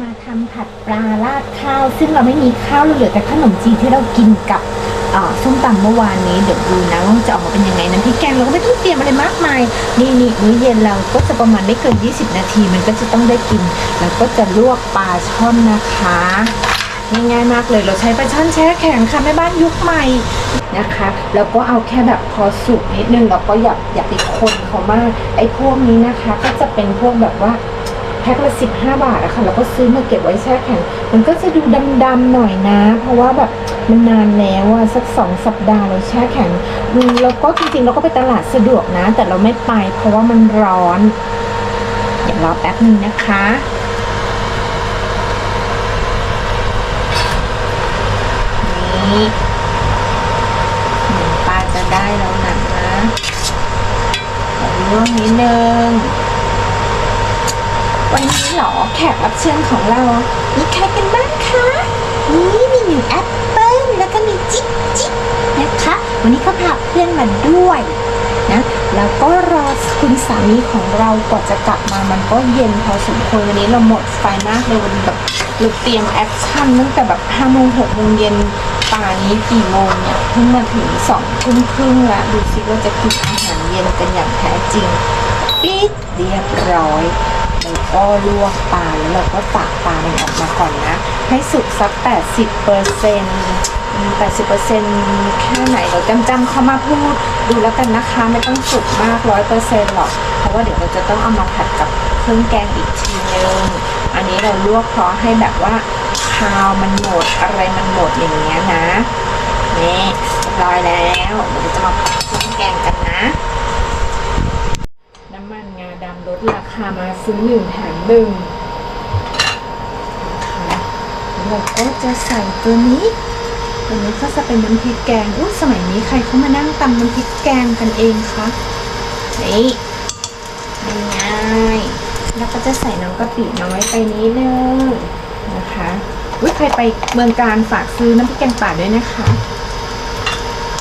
มาทำผัดปลาราดข้าว ซึ่งเราไม่มีข้าวเราเหลือแต่ขนมจีนที่เรากินกับส้มตำเมื่อวานนี้เดี๋ยวดูนะว่าจะออกมาเป็นยังไงน้ำพริกแกงเราก็ไม่ต้องเตรียมอะไรมากมายนี่นี่มื้อเย็นเราก็จะประมาณไม่เกิน 20 นาที มันก็จะต้องได้กินแล้วก็จะลวกปลาช่อนนะคะง่ายๆมากเลยเราใช้ปลาช่อนแช่แข็งค่ะแม่บ้านยุคใหม่นะคะ แล้วก็เอาแค่แบบพอสุกนิดนึงแล้วก็อย่าอย่าไปคนเขามากไอ้พวกนี้นะคะ ก็จะเป็นพวกแบบว่า แพ็คละสิบห้าบาทอะค่ะแล้วก็ซื้อมาเก็บไว้แช่แข็งมันก็จะดูดำๆหน่อยนะ เพราะว่าแบบมันนานแล้วอะสักสองสัปดาห์เราแช่แข็งแล้วก็จริงๆเราก็ไปตลาดสะดวกนะ แต่เราไม่ไปเพราะว่ามันร้อนเดี๋ยวรอแป๊บนึงนะคะนี่หนึ่งปลาจะได้แล้วนะเดี๋ยวลวกนิดนึง วันนี้เหรอแขกรับเชิญของเรา มีใครกันบ้างคะนี่มีหนึ่แอปเปิ้ลแล้วก็มีจิ๊บจิ๊บนะคะ วันนี้เขาพาเพื่อนมาด้วยนะ แล้วก็รอคุณสามีของเรากว่าจะกลับมามันก็เย็นพอสมควรวันนี้เราหมดไฟมากเลยวันแบบเราเตรียมแอคชั่นตั้งแต่แบบห้าโมงหกโมงเย็นป่านนี้กี่โมงเนี่ยเพิ่งมาถึงสองทุ่มครึ่งล้วดูซิว่าจะกินอาหารเย็นกันอย่างแท้จริงปิดเรียบร้อย ก็ลวกปลาแล้วเราก็ตักปลามันออกมาก่อนนะ ให้สุกสัก 80เปอร์เซ็นต์80เปอร์เซ็นต์แค่ไหนเราจำจำๆเขามาพูดดูแล้วกันนะคะไม่ต้องสุกมากร้อยเปอร์เซ็นต์หรอก เพราะว่าเดี๋ยวเราจะต้องเอามาผัดกับเครื่องแกงอีกทีนึงอันนี้เราลวกเพราะให้แบบว่าคาวมันหมดอะไรมันหมดอย่างเงี้ยนะนี่เรียบร้อยแล้วเดี๋ยวเราจะมาผัดเครื่องแกงกันนะ ดำลดราคามาซื้อหนึ่งแถมหนึ่งนะคะเราก็จะใส่ตัวนี้ตัวนี้ก็จะเป็นน้ำพริกแกงอุ้ยสมัยนี้ใครเขามานั่งตำน้ำพริกแกงกันเองคะนี่ง่ายแล้วก็จะใส่น้ำกะปิน้อยไปนิดนึงนะคะอุ้ยใครไปเมืองการฝากซื้อน้ำพริกแกงป่าด้วยนะคะ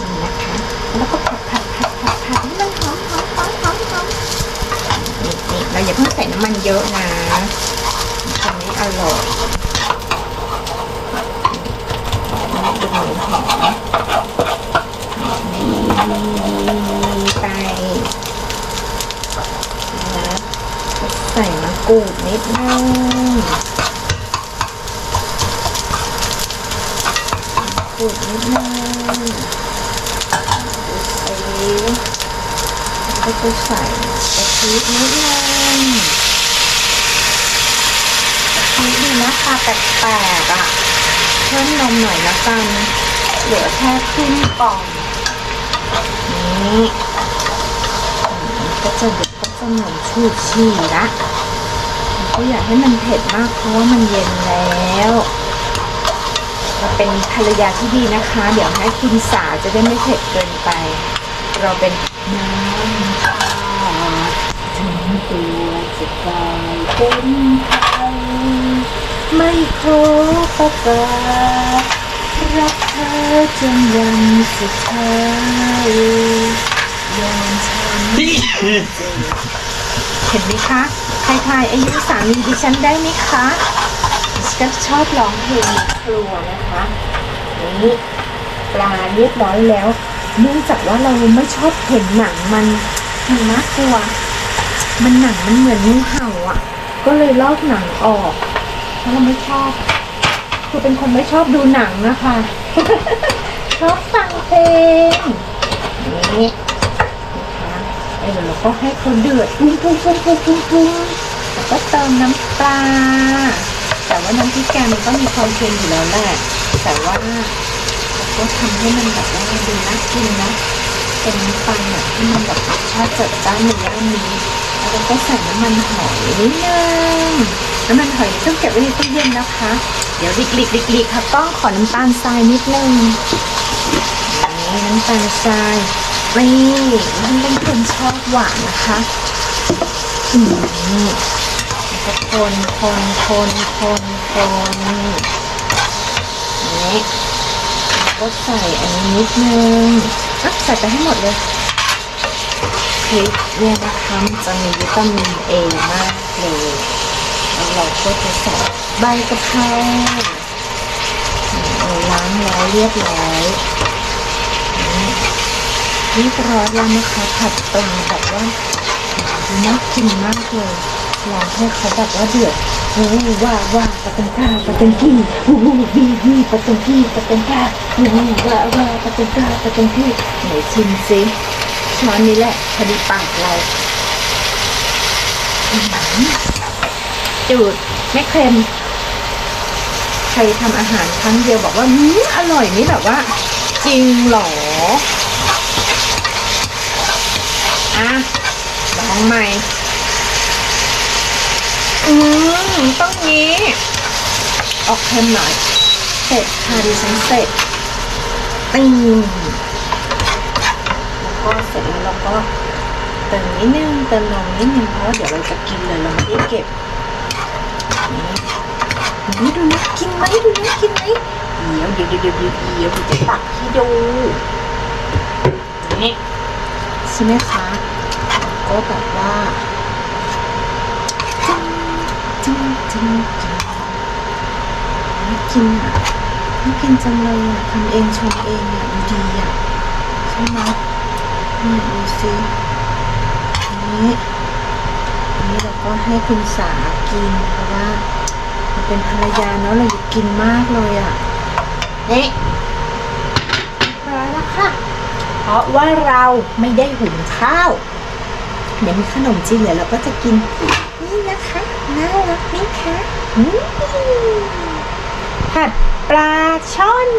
นี่นะคะ แล้วก็ผัดผัดผัดผัดผัดให้มันหอมหอมหอมหอมหอม นี่นี่เรา อย่าเพิ่งใส่น้ำมันเยอะนะทำไม่อร่อยนี่ดูหมูหอมดีไปนะใส่มะกรูดนิดนึงมะกรูดนิดนึงดูสิ ก็จะใส่กะทินิดนึงกะทิดีนะคะแปลกๆอะ เพิ่มนมหน่อยละกัน เหลือแค่ครึ่งกล่อง นี่ก็จะเด็กก็จะเหมือนชูชีละก็อยากให้มันเผ็ดมากเพราะว่ามันเย็นแล้วเราเป็นภรรยาที่ดีนะคะ เดี๋ยวให้คุณสาจะได้ไม่เผ็ดเกินไป เราเป็นน้า ตัวจะกลายเป็นไทยไม่ขอประกาศรักเธอจนวันสุดท้ายยอมฉันเห็นไหมคะใครทายอายุสามีดิฉันได้ไหมคะก็ชอบร้องเพลงในครัวนะคะนี่ปลาเรียบร้อยแล้ว เนื่องจากว่าเราไม่ชอบเห็นหนังมันมันน่ากลัว มันหนังมันเหมือนงูเห่าอะ ก็เลยลอกหนังออก เพราะเราไม่ชอบ คือเป็นคนไม่ชอบดูหนังนะคะ ชอบฟังเพลงนี่นะคะเดี๋ยวเราก็ให้เขาเดือดปุ้งปุ้งปุ้งปุ้งปุ้งปุ้งแล้วก็เติมน้ำปลา แต่ว่าน้ำพริกแกงมันก็มีความเค็มอยู่แล้วแหละ แต่ว่าเราก็ทำให้มันแบบว่าดูน่ากินนะเป็นน้ำปลาแบบที่มันแบบรสชาติจัดจ้านในย่านนี้ เราก็ใส่น้ำมันหอยนิดนึงน้ำมันหอยต้องเก็บไว้ในตู้เย็นนะคะ เดี๋ยวลิกลิกลิกลิกค่ะต้องขอน้ำตาลทรายนิดนึงนี่น้ำตาลทรายนี่มันเป็นคนชอบหวานนะคะอืมแล้วก็คนคนคนคนคนนี่แล้วก็ใส่อันนี้นิดนึงอะใส่ไปให้หมดเลย พริกเนี่ยนะคะมันจะมีวิตามินเอมากเลยแล้วเราก็จะใส่ให้ใบกะเพราเอาล้างแล้วเรียบร้อยนี่เรียบร้อยแล้วนะคะผัดปลาแบบว่าน่ากินมากเลยลองให้เขาแบบว่าเดือดโอ้ว่าว่าปะตังก้าปะตังกี้วูวูวีวีปะตังกี้ปะตังก้าวูวูว่าว่าปะตังก้าปะตังกี้ไหนชิมสิ ช้อนนี้แหละพอดีปากเราอื้อหือจืดไม่เค็มใครทำอาหารครั้งเดียวบอกว่าอืมอร่อยนี่แบบว่า จริงหรออะลองใหม่ อืมต้องนี้ ออกเค็มหน่อย เสร็จค่ะดิฉันเสร็จตึงแล้ว ก็เสร็จแล้วเราก็เติมนิดนึงเติมนมนิดนึงเพราะว่าเดี๋ยวเราจะกินเลยเราไม่ได้เก็บนี่ดูนะกินไหมดูนะกินไหมเดี๋ยวเดี๋ยวเดี๋ยวเดี๋ยวเดี๋ยวจะตักให้ดูนี่ใช่ไหมคะก็แบบว่าจึ้งจึ้งจึ้งน่ากินอะน่ากินจังเลยอะทำเองชมเองอะดูดีอะใช่ไหม นี่ดูสินี้นี้เราก็ให้คุณสากินเพราะว่าเราเป็นภรรยาเนาะเราอยากกินมากเลยอะนี่เรียบร้อยแล้วค่ะ เพราะว่าเราไม่ได้หุงข้าวเดี๋ยวมีขนมจีนเหลือเราก็จะกินนี่นะคะน่ารักไหมคะอืมผัดปลาช่อน